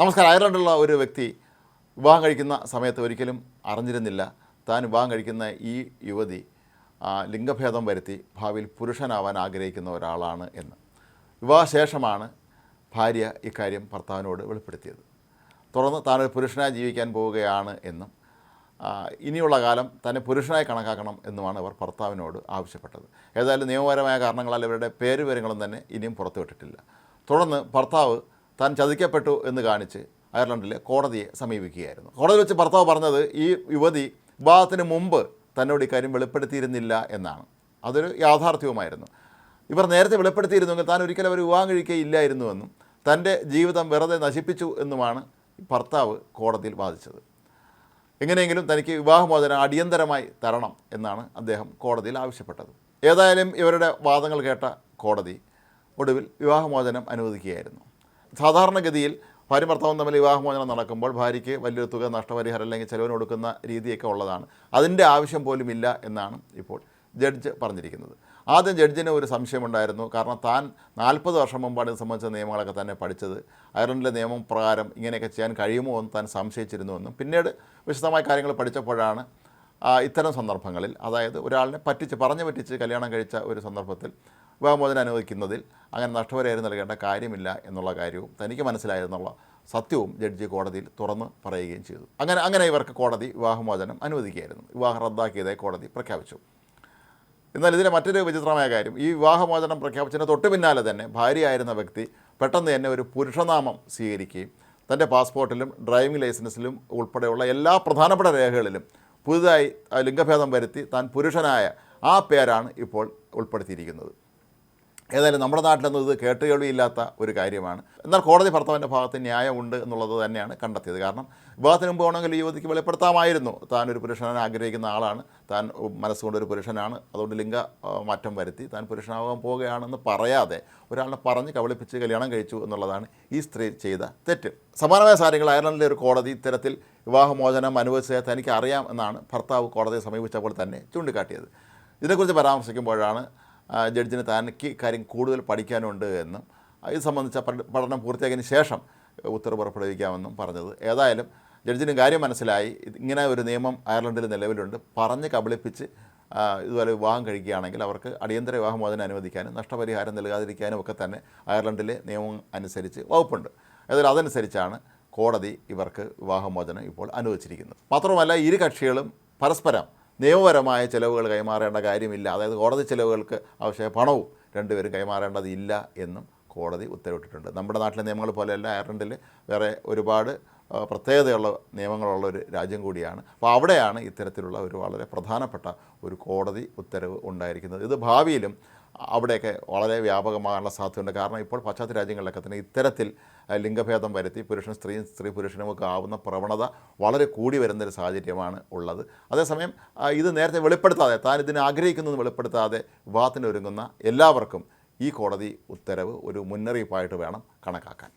നമസ്കാരം. അയർലൻഡുള്ള ഒരു വ്യക്തി വിവാഹം കഴിക്കുന്ന സമയത്ത് ഒരിക്കലും അറിഞ്ഞിരുന്നില്ല. താൻ വിവാഹം കഴിക്കുന്ന ഈ യുവതി ലിംഗഭേദം വരുത്തി ഭാവിയിൽ പുരുഷനാവാൻ ആഗ്രഹിക്കുന്ന ഒരാളാണ് എന്ന്. വിവാഹശേഷമാണ് ഭാര്യ ഇക്കാര്യം ഭർത്താവിനോട് വെളിപ്പെടുത്തിയത്. തുടർന്ന് താനൊരു പുരുഷനായി ജീവിക്കാൻ പോവുകയാണ് എന്നും ഇനിയുള്ള കാലം തന്നെ പുരുഷനായി കണക്കാക്കണം എന്നുമാണ് അവർ ഭർത്താവിനോട് ആവശ്യപ്പെട്ടത്. ഏതായാലും നിയമപരമായ കാരണങ്ങളാൽ ഇവരുടെ പേരുവിവരങ്ങളും തന്നെ ഇനിയും പുറത്തുവിട്ടിട്ടില്ല. തുടർന്ന് ഭർത്താവ് താൻ ചതിക്കപ്പെട്ടു എന്ന് കാണിച്ച് അയർലൻഡിലെ കോടതിയെ സമീപിക്കുകയായിരുന്നു. കോടതി വെച്ച് ഭർത്താവ് പറഞ്ഞത് ഈ യുവതി വിവാഹത്തിന് മുമ്പ് തന്നോട് ഇക്കാര്യം വെളിപ്പെടുത്തിയിരുന്നില്ല എന്നാണ്. അതൊരു യാഥാർത്ഥ്യവുമായിരുന്നു. ഇവർ നേരത്തെ വെളിപ്പെടുത്തിയിരുന്നുവെങ്കിൽ താൻ ഒരിക്കലും അവർ വിവാഹം കഴിക്കുകയില്ലായിരുന്നുവെന്നും തന്റെ ജീവിതം വെറുതെ നശിപ്പിച്ചു എന്നുമാണ് ഭർത്താവ് കോടതിയിൽ വാദിച്ചത്. എങ്ങനെയെങ്കിലും തനിക്ക് വിവാഹമോചനം അടിയന്തരമായി തരണം എന്നാണ് അദ്ദേഹം കോടതിയിൽ ആവശ്യപ്പെട്ടത്. ഏതായാലും ഇവരുടെ വാദങ്ങൾ കേട്ട കോടതി ഒടുവിൽ വിവാഹമോചനം അനുവദിക്കുകയായിരുന്നു. സാധാരണഗതിയിൽ ഭാര്യ ഭർത്താവും തമ്മിൽ വിവാഹമോചനം നടക്കുമ്പോൾ ഭാര്യയ്ക്ക് വലിയൊരു തുക നഷ്ടപരിഹാരം അല്ലെങ്കിൽ ചെലവിന് കൊടുക്കുന്ന രീതിയൊക്കെ ഉള്ളതാണ്. അതിന്റെ ആവശ്യം പോലും ഇല്ല എന്നാണ് ഇപ്പോൾ ജഡ്ജ് പറഞ്ഞിരിക്കുന്നത്. ആദ്യം ജഡ്ജിന് ഒരു സംശയമുണ്ടായിരുന്നു കാരണം താൻ നാൽപ്പത് വർഷം മുമ്പാണ് ഇത് സംബന്ധിച്ച നിയമങ്ങളൊക്കെ തന്നെ പഠിച്ചത്. അയർലൻഡിലെ നിയമം പ്രകാരം ഇങ്ങനെയൊക്കെ ചെയ്യാൻ കഴിയുമോ എന്ന് താൻ സംശയിച്ചിരുന്നുവെന്നും പിന്നീട് വിശദമായ കാര്യങ്ങൾ പഠിച്ചപ്പോഴാണ് ഇത്തരം സന്ദർഭങ്ങളിൽ അതായത് ഒരാളിനെ പറ്റിച്ച് പറഞ്ഞു പറ്റിച്ച് കല്യാണം കഴിച്ച ഒരു സന്ദർഭത്തിൽ വിവാഹമോചനം അനുവദിക്കുന്നതിൽ അങ്ങനെ നഷ്ടപരിഹാരം നൽകേണ്ട കാര്യമില്ല എന്നുള്ള കാര്യവും തനിക്ക് മനസ്സിലായിരുന്നുള്ള സത്യവും ജഡ്ജി കോടതിയിൽ തുറന്ന് പറയുകയും ചെയ്തു. അങ്ങനെ അങ്ങനെ ഇവർക്ക് കോടതി വിവാഹമോചനം അനുവദിക്കുകയായിരുന്നു. വിവാഹം റദ്ദാക്കിയതായി കോടതി പ്രഖ്യാപിച്ചു. എന്നാൽ ഇതിലെ മറ്റൊരു വിചിത്രമായ കാര്യം ഈ വിവാഹമോചനം പ്രഖ്യാപിച്ചതിന് തൊട്ട് പിന്നാലെ തന്നെ ഭാര്യയായിരുന്ന വ്യക്തി പെട്ടെന്ന് തന്നെ ഒരു പുരുഷനാമം സ്വീകരിക്കുകയും തന്റെ പാസ്പോർട്ടിലും ഡ്രൈവിംഗ് ലൈസൻസിലും ഉൾപ്പെടെയുള്ള എല്ലാ പ്രധാനപ്പെട്ട രേഖകളിലും പുതുതായി ലിംഗഭേദം വരുത്തി താൻ പുരുഷനായ ആ പേരാണ് ഇപ്പോൾ ഉൾപ്പെടുത്തിയിരിക്കുന്നത്. ഏതായാലും നമ്മുടെ നാട്ടിലൊന്നും ഇത് കേട്ടുകേൾവിയില്ലാത്ത ഒരു കാര്യമാണ്. എന്നാൽ കോടതി ഭർത്താവിന്റെ ഭാഗത്ത് ന്യായമുണ്ട് എന്നുള്ളത് തന്നെയാണ് കണ്ടെത്തിയത്. കാരണം വിവാഹത്തിന് മുമ്പ് വേണമെങ്കിൽ ഈ യുവതിക്ക് വെളിപ്പെടുത്താമായിരുന്നു. താൻ ഒരു പുരുഷനെ ആഗ്രഹിക്കുന്ന ആളാണ്. താൻ മനസ്സുകൊണ്ട് ഒരു പുരുഷനാണ്. അതുകൊണ്ട് ലിംഗ മാറ്റം വരുത്തി. താൻ പുരുഷനാകാൻ പോവുകയാണെന്ന് പറയാതെ ഒരാളെ പറഞ്ഞ് കബളിപ്പിച്ച് കല്യാണം കഴിച്ചു എന്നുള്ളതാണ് ഈ സ്ത്രീ ചെയ്ത തെറ്റ്. സമാനമായ കാര്യങ്ങൾ അയർലൻഡിലെ ഒരു കോടതി ഇത്തരത്തിൽ വിവാഹമോചനം അനുവദിച്ചത് തനിക്ക് അറിയാം എന്നാണ് ഭർത്താവ് കോടതിയെ സമീപിച്ചപ്പോൾ തന്നെ ചൂണ്ടിക്കാട്ടിയത്. ഇതിനെക്കുറിച്ച് പരാമർശിക്കുമ്പോഴാണ് ജഡ്ജിന് തനിക്ക് കാര്യം കൂടുതൽ പഠിക്കാനുണ്ട് എന്നും ഇത് സംബന്ധിച്ച പഠനം പൂർത്തിയാക്കിയതിന് ശേഷം ഉത്തരവ് പുറപ്പെടുവിക്കാമെന്നും പറഞ്ഞത്. ഏതായാലും ജഡ്ജിന് കാര്യം മനസ്സിലായി. ഇങ്ങനെ ഒരു നിയമം അയർലൻഡിൽ നിലവിലുണ്ട്. പറഞ്ഞ് കബളിപ്പിച്ച് ഇതുപോലെ വിവാഹം കഴിക്കുകയാണെങ്കിൽ അവർക്ക് അടിയന്തര വിവാഹമോചനം അനുവദിക്കാനും നഷ്ടപരിഹാരം നൽകാതിരിക്കാനും ഒക്കെ തന്നെ അയർലൻഡിലെ നിയമം അനുസരിച്ച് വകുപ്പുണ്ട്. ഏതായാലും അതനുസരിച്ചാണ് കോടതി ഇവർക്ക് വിവാഹമോചനം ഇപ്പോൾ അനുവദിച്ചിരിക്കുന്നത്. മാത്രമല്ല ഇരു കക്ഷികളും പരസ്പരം നിയമപരമായ ചിലവുകൾ കൈമാറേണ്ട കാര്യമില്ല. അതായത് കോടതി ചിലവുകൾക്ക് ആവശ്യമായ പണവും രണ്ടുപേരും കൈമാറേണ്ടതില്ല എന്നും കോടതി ഉത്തരവിട്ടിട്ടുണ്ട്. നമ്മുടെ നാട്ടിലെ നിയമങ്ങൾ പോലെയല്ല. അയർലൻഡിൽ വേറെ ഒരുപാട് പ്രത്യേകതയുള്ള നിയമങ്ങളുള്ള ഒരു രാജ്യം കൂടിയാണ്. അപ്പോൾ അവിടെയാണ് ഇത്തരത്തിലുള്ള ഒരു വളരെ പ്രധാനപ്പെട്ട ഒരു കോടതി ഉത്തരവ് ഉണ്ടായിരിക്കുന്നത്. ഇത് ഭാവിയിലും അവിടെയൊക്കെ വളരെ വ്യാപകമാകാനുള്ള സാധ്യതയുണ്ട്. കാരണം ഇപ്പോൾ പാശ്ചാത്യ രാജ്യങ്ങളിലൊക്കെ തന്നെ ഇത്തരത്തിൽ ലിംഗഭേദം വരുത്തി പുരുഷൻ സ്ത്രീയും സ്ത്രീ പുരുഷനുമൊക്കെ ആവുന്ന പ്രവണത വളരെ കൂടി വരുന്നൊരു സാഹചര്യമാണ് ഉള്ളത്. അതേസമയം ഇത് നേരത്തെ വെളിപ്പെടുത്താതെ താൻ ഇതിനെ ആഗ്രഹിക്കുന്നത് വെളിപ്പെടുത്താതെ വിവാഹത്തിന് ഒരുങ്ങുന്ന എല്ലാവർക്കും ഈ കോടതി ഉത്തരവ് ഒരു മുന്നറിയിപ്പായിട്ട് വേണം കണക്കാക്കാൻ.